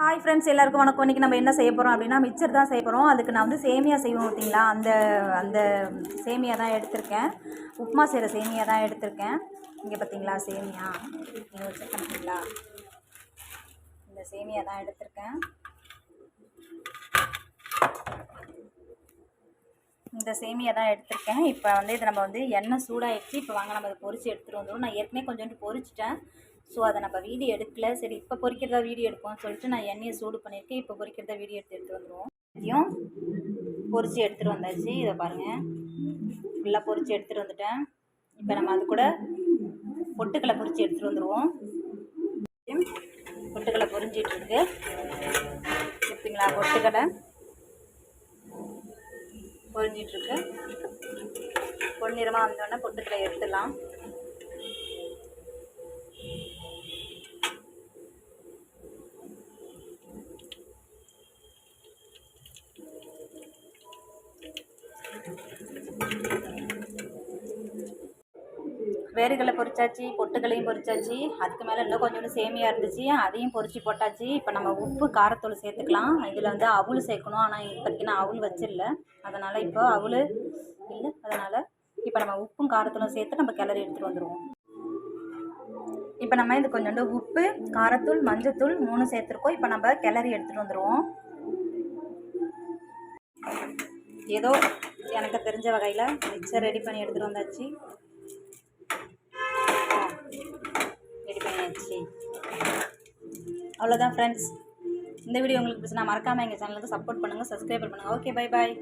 Hi friends எல்லாருக்கும் வணக்கம். இன்றைக்கி நம்ம என்ன செய்ய போகிறோம் அப்படின்னா மிச்சர் தான் செய்ய போகிறோம் அதுக்கு நான் வந்து சேமியா செய்வோம் பார்த்தீங்களா? அந்த அந்த சேமியா தான் எடுத்திருக்கேன். உப்புமா செய்கிற சேமியா தான் எடுத்திருக்கேன். இங்கே பார்த்தீங்களா? சேமியா. நீங்கள் செக் பண்ணுறீங்களா இந்த சேமியா தான் எடுத்திருக்கேன். இந்த சேமியா தான் எடுத்திருக்கேன். இப்போ வந்து இது நம்ம வந்து எண்ணெய் சூடாகிடுச்சு இப்போ வாங்க நம்ம அதை பொறிச்சு எடுத்துகிட்டு வந்துடும் நான் ஏற்கனவே கொஞ்சோண்டு பொரிச்சிட்டேன். ஸோ அதை நம்ம வீடியோ எடுக்கல. சரி இப்போ பொறிக்கிறதா வீடியோ எடுப்போம்னு சொல்லிட்டு நான் எண்ணெயை சூடு பண்ணியிருக்கேன். இப்போ பொறிக்கிறதா வீடியோ எடுத்து எடுத்து வந்துடுவோம் இதையும் பொரிச்சு எடுத்துகிட்டு வந்தாச்சு. இதை பாருங்கள் ஃபுல்லாக பொறிச்சு எடுத்துகிட்டு வந்துட்டேன். இப்போ நம்ம அது கூட பொட்டுக்கடலை பொறிச்சு எடுத்துகிட்டு வந்துடுவோம் பொட்டுக்கடலை பொரிஞ்சிட்டு இருக்கு. பொட்டுக்கடை பொரிஞ்சிட்ருக்கு. பொன்னிறமாக வந்தோடனே பொட்டுக்களை எடுத்துடலாம். வேர்களை பொரிச்சாச்சு பொட்டுக்களையும் பொரிச்சாச்சு. அதுக்கு மேலே இன்னும் கொஞ்சோண்டு சேமியாக இருந்துச்சு. அதையும் பொரிச்சு போட்டாச்சு. இப்போ நம்ம உப்பு காரத்தூள் சேர்த்துக்கலாம். இதில் வந்து அவுள் சேர்க்கணும். ஆனால் இப்போதைக்கு நான் அவுள் வச்சிடல அதனால் இப்போ அவுள் இல்லை. அதனால் இப்போ நம்ம உப்பும் காரத்தூளும் சேர்த்து நம்ம கிளறி எடுத்துகிட்டு வந்துடுவோம் இப்போ நம்ம இது கொஞ்சோண்டு உப்பு காரத்தூள் மஞ்சத்தூள் மூணு சேர்த்துருக்கோம். இப்போ நம்ம கிளறி எடுத்துகிட்டு வந்துடுவோம் ஏதோ எனக்கு தெரிஞ்ச வகையில் மிக்சர் ரெடி பண்ணி எடுத்துகிட்டு வந்தாச்சு. ஓகே. அவ்வளோதான் ஃப்ரெண்ட்ஸ் இந்த வீடியோ உங்களுக்கு பிடிச்சா மறக்காமல் எங்கள் சேனலுக்கு சப்போர்ட் பண்ணுங்கள் சப்ஸ்கிரைப் பண்ணுங்கள் ஓகே பை பாய்